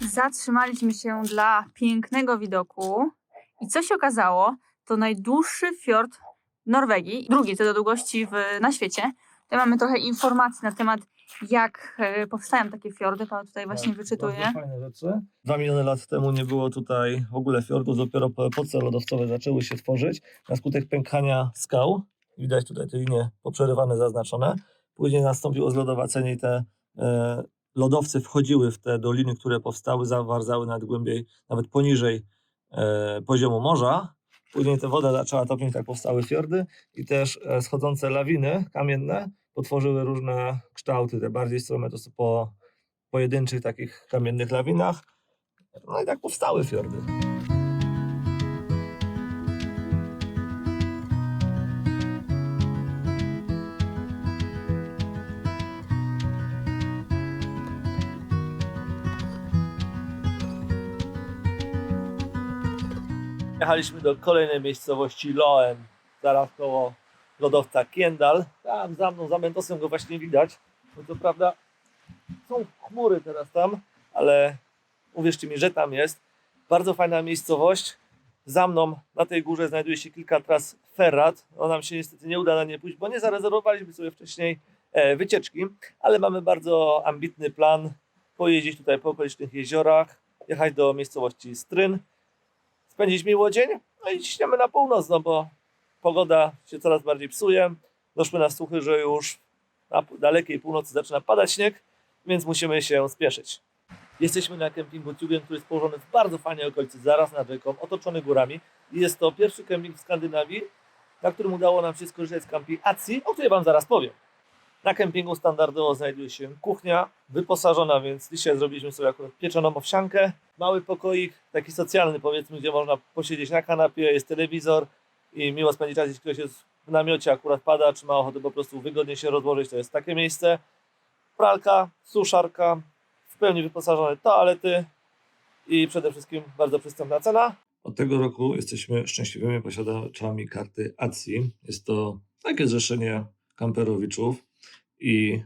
zatrzymaliśmy się dla pięknego widoku i co się okazało, to najdłuższy fiord Norwegii, drugi co do długości w, na świecie. Tutaj mamy trochę informacji na temat, jak e, powstają takie fiordy. Paweł tutaj właśnie Tak, wyczytuje. Bardzo fajne rzeczy. Dwa miliony lat temu nie było tutaj w ogóle fiordów, dopiero po epoce lodowcowe zaczęły się tworzyć na skutek pękania skał. Widać tutaj te linie poprzerywane, zaznaczone. Później nastąpiło zlodowacenie i te e, lodowce wchodziły w te doliny, które powstały, zawarzały nawet głębiej, nawet poniżej e, poziomu morza. Później ta woda zaczęła topnieć, tak powstały fiordy i też e, schodzące lawiny kamienne potworzyły różne kształty, te bardziej strome to są po pojedynczych takich kamiennych lawinach. No i tak powstały fiordy. Jechaliśmy do kolejnej miejscowości Loen, zaraz koło lodowca Kiendal. Tam za mną, za Mentosem go właśnie widać. No to prawda, są chmury teraz tam, ale uwierzcie mi, że tam jest. Bardzo fajna miejscowość. Za mną na tej górze znajduje się kilka tras ferrat. No nam się niestety nie uda na nie pójść, bo nie zarezerwowaliśmy sobie wcześniej e, wycieczki, ale mamy bardzo ambitny plan pojeździć tutaj po okolicznych jeziorach, jechać do miejscowości Stryn, spędzić miło dzień, no i ciśniemy na północ, no bo pogoda się coraz bardziej psuje. Doszły nas słuchy, że już na dalekiej północy zaczyna padać śnieg, więc musimy się spieszyć. Jesteśmy na kempingu Tjugen, który jest położony w bardzo fajnej okolicy, zaraz nad rzeką, otoczony górami. Jest to pierwszy kemping w Skandynawii, na którym udało nam się skorzystać z kampi ACI, o której Wam zaraz powiem. Na kempingu standardowo znajduje się kuchnia wyposażona, więc dzisiaj zrobiliśmy sobie akurat pieczoną owsiankę. Mały pokoik, taki socjalny powiedzmy, gdzie można posiedzieć na kanapie, jest telewizor i miło spędzić czas, jeśli ktoś jest w namiocie, akurat pada, czy ma ochotę po prostu wygodnie się rozłożyć, to jest takie miejsce. Pralka, suszarka, w pełni wyposażone toalety i przede wszystkim bardzo przystępna cena. Od tego roku jesteśmy szczęśliwymi posiadaczami karty ACI. Jest to takie zrzeszenie kamperowiczów i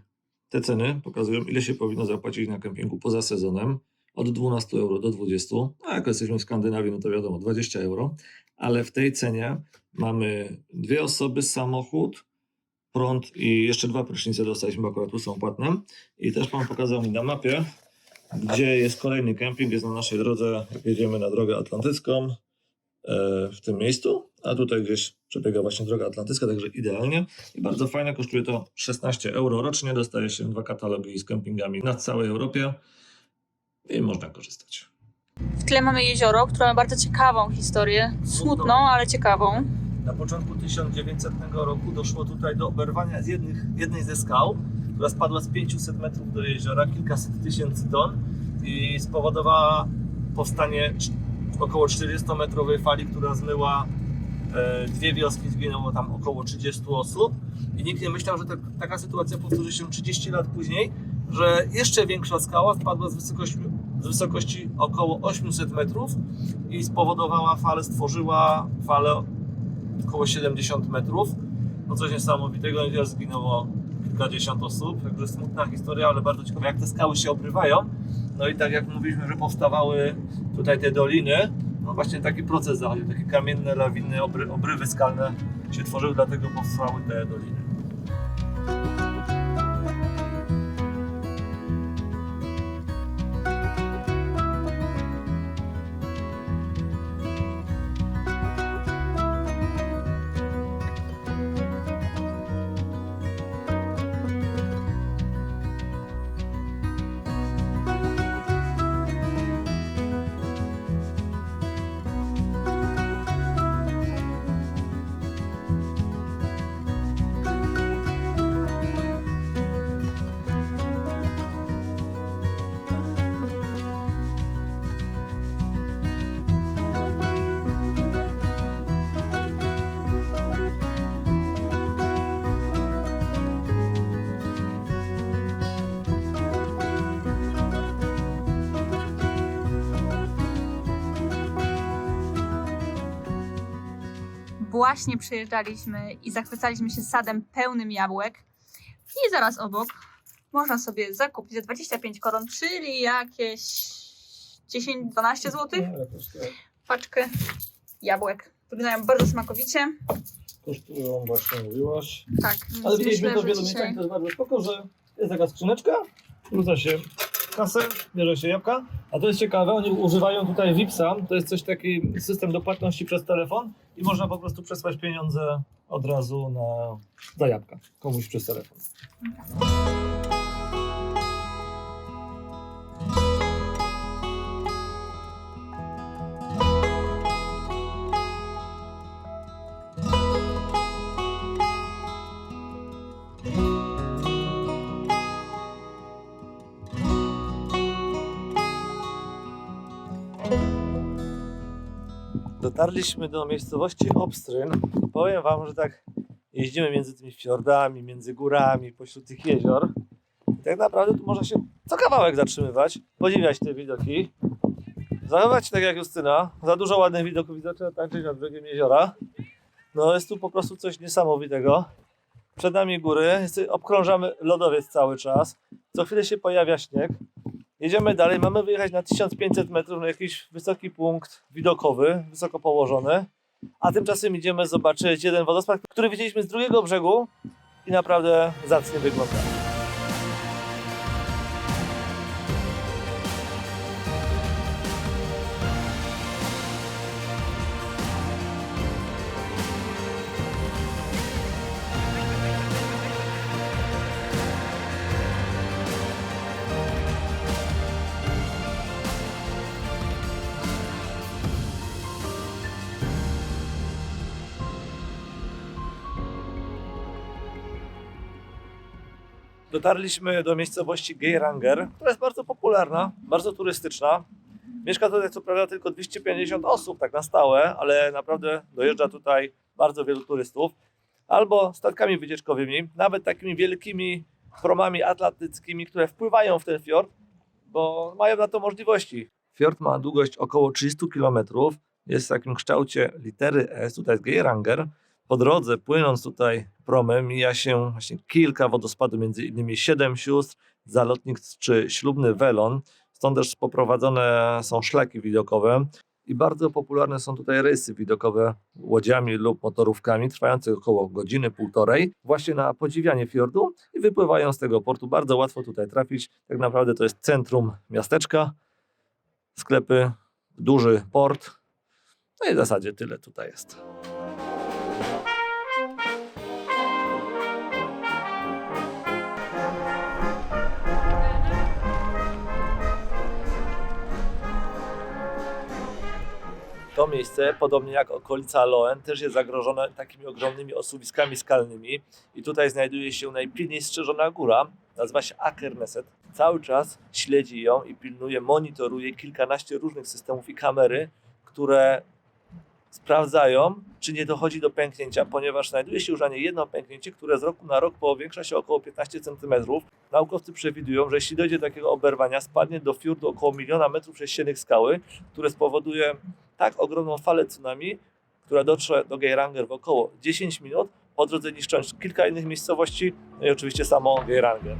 te ceny pokazują, ile się powinno zapłacić na kempingu poza sezonem. Od 12 euro do 20. A jak jesteśmy w Skandynawii, no to wiadomo, 20 euro. Ale w tej cenie mamy dwie osoby, samochód, prąd i jeszcze dwa prysznice dostaliśmy, bo akurat tu są płatne. I też Pan pokazał mi na mapie, gdzie jest kolejny kemping. Jest na naszej drodze, jedziemy na drogę atlantycką e, w tym miejscu, a tutaj gdzieś przebiega właśnie droga atlantycka, także idealnie. I bardzo fajne, kosztuje to 16 euro rocznie. Dostaje się dwa katalogi z kempingami na całej Europie i można korzystać. W tle mamy jezioro, które ma bardzo ciekawą historię. Smutną, ale ciekawą. Na początku 1900 roku doszło tutaj do oberwania z jednych, jednej ze skał, która spadła z 500 metrów do jeziora, kilkaset tysięcy ton i spowodowała powstanie około 400-metrowej fali, która zmyła dwie wioski, zginęło tam około 30 osób i nikt nie myślał, że tak, taka sytuacja powtórzy się 30 lat później, że jeszcze większa skała spadła z wysokości, z wysokości około 800 metrów i spowodowała falę, stworzyła falę około 70 metrów. No coś niesamowitego, też zginęło kilkadziesiąt osób, także smutna historia, ale bardzo ciekawe jak te skały się obrywają. No i tak jak mówiliśmy, że powstawały tutaj te doliny, no właśnie taki proces zachodził, takie kamienne lawiny, obry, obrywy skalne się tworzyły, dlatego powstały te doliny. Właśnie przyjeżdżaliśmy i zachwycaliśmy się sadem pełnym jabłek. I zaraz obok można sobie zakupić za 25 koron, czyli jakieś 10-12 zł. Jakoś tak. Paczkę jabłek. Wyglądają bardzo smakowicie. Kosztują właśnie, mówiłaś. Tak, Ale widzieliśmy to w wielu miejscach, to jest bardzo spoko, że jest taka skrzyneczka, wrzuca się kasę, bierze się jabłka, a to jest ciekawe, oni używają tutaj VIPsa, to jest coś taki system do płatności przez telefon i można po prostu przesłać pieniądze od razu na, za jabłka komuś przez telefon. Dotarliśmy do miejscowości Obstryn. Powiem wam, że tak jeździmy między tymi fiordami, między górami, pośród tych jezior. I tak naprawdę tu można się co kawałek zatrzymywać, podziwiać te widoki. Zachować tak jak Justyna. Za dużo ładnych widoków zaczęła tańczyć nad brzegiem jeziora. No jest tu po prostu coś niesamowitego. Przed nami góry, obkrążamy lodowiec cały czas. Co chwilę się pojawia śnieg. Jedziemy dalej, mamy wyjechać na 1500 metrów na jakiś wysoki punkt widokowy, wysoko położony. A tymczasem idziemy zobaczyć jeden wodospad, który widzieliśmy z drugiego brzegu i naprawdę zacnie wygląda. Dotarliśmy do miejscowości Geiranger, która jest bardzo popularna, bardzo turystyczna. Mieszka tutaj co prawda tylko 250 osób tak na stałe, ale naprawdę dojeżdża tutaj bardzo wielu turystów. Albo statkami wycieczkowymi, nawet takimi wielkimi promami atlantyckimi, które wpływają w ten fiord, bo mają na to możliwości. Fiord ma długość około 30 km, jest w takim kształcie litery S, tutaj jest Geiranger. Po drodze, płynąc tutaj promem, mija się właśnie kilka wodospadów, między innymi Siedem Sióstr, Zalotnik czy Ślubny Welon. Stąd też poprowadzone są szlaki widokowe i bardzo popularne są tutaj rejsy widokowe łodziami lub motorówkami, trwające około godziny, półtorej, właśnie na podziwianie fiordu i wypływają z tego portu. Bardzo łatwo tutaj trafić. Tak naprawdę to jest centrum miasteczka, sklepy, duży port. No i w zasadzie tyle tutaj jest. To miejsce, podobnie jak okolica Loen, też jest zagrożone takimi ogromnymi osuwiskami skalnymi. I tutaj znajduje się najpilniej strzeżona góra, nazywa się Akerneset. Cały czas śledzi ją i pilnuje, monitoruje kilkanaście różnych systemów i kamery, które sprawdzają, czy nie dochodzi do pęknięcia, ponieważ znajduje się już na niej jedno pęknięcie, które z roku na rok powiększa się około 15 cm. Naukowcy przewidują, że jeśli dojdzie do takiego oberwania, spadnie do fiordu około miliona metrów sześciennych skały, które spowoduje tak ogromną falę tsunami, która dotrze do Geiranger w około 10 minut, po drodze niszcząc kilka innych miejscowości, no i oczywiście samo Geiranger.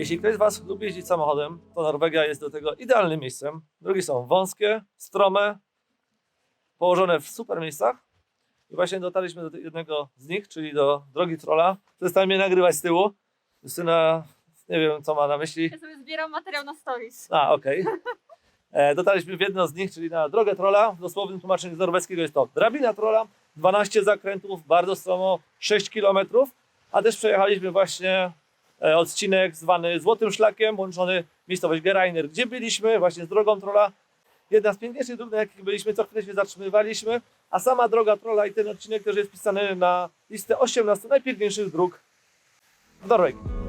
Jeśli ktoś z Was lubi jeździć samochodem, to Norwegia jest do tego idealnym miejscem. Drogi są wąskie, strome, położone w super miejscach. I właśnie dotarliśmy do jednego z nich, czyli do drogi Trolla. Przestań mnie nagrywać z tyłu. Justyna, nie wiem co ma na myśli. Ja sobie zbieram materiał na stories. A, okej. E, Dotarliśmy w jedno z nich, czyli na drogę trolla. W dosłownym tłumaczeniu z norweskiego jest to drabina trolla, 12 zakrętów, bardzo stromo, 6 km, a też przejechaliśmy właśnie odcinek zwany Złotym Szlakiem, łączony miejscowość Gerainer, gdzie byliśmy właśnie z drogą trolla jedna z piękniejszych dróg, na jakich byliśmy, co chwilę się zatrzymywaliśmy, a sama droga Trolla i ten odcinek też jest wpisany na listę 18 najpiękniejszych dróg w Norwegii.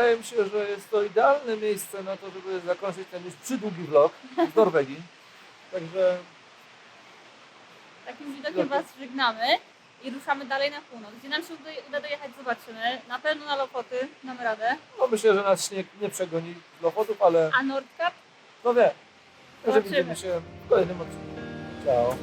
Wydaje mi się, że jest to idealne miejsce na to, żeby zakończyć ten już przydługi vlog z Norwegii. Także Takim widokiem Was żegnamy i ruszamy dalej na północ. Gdzie nam się uda, uda dojechać, zobaczymy. Na pewno na Lofoty damy radę. no myślę, że nas śnieg nie przegoni z Lofotów, ale A Nordkap? no wie. Także Zobaczymy. widzimy się w kolejnym odcinku. Ciao.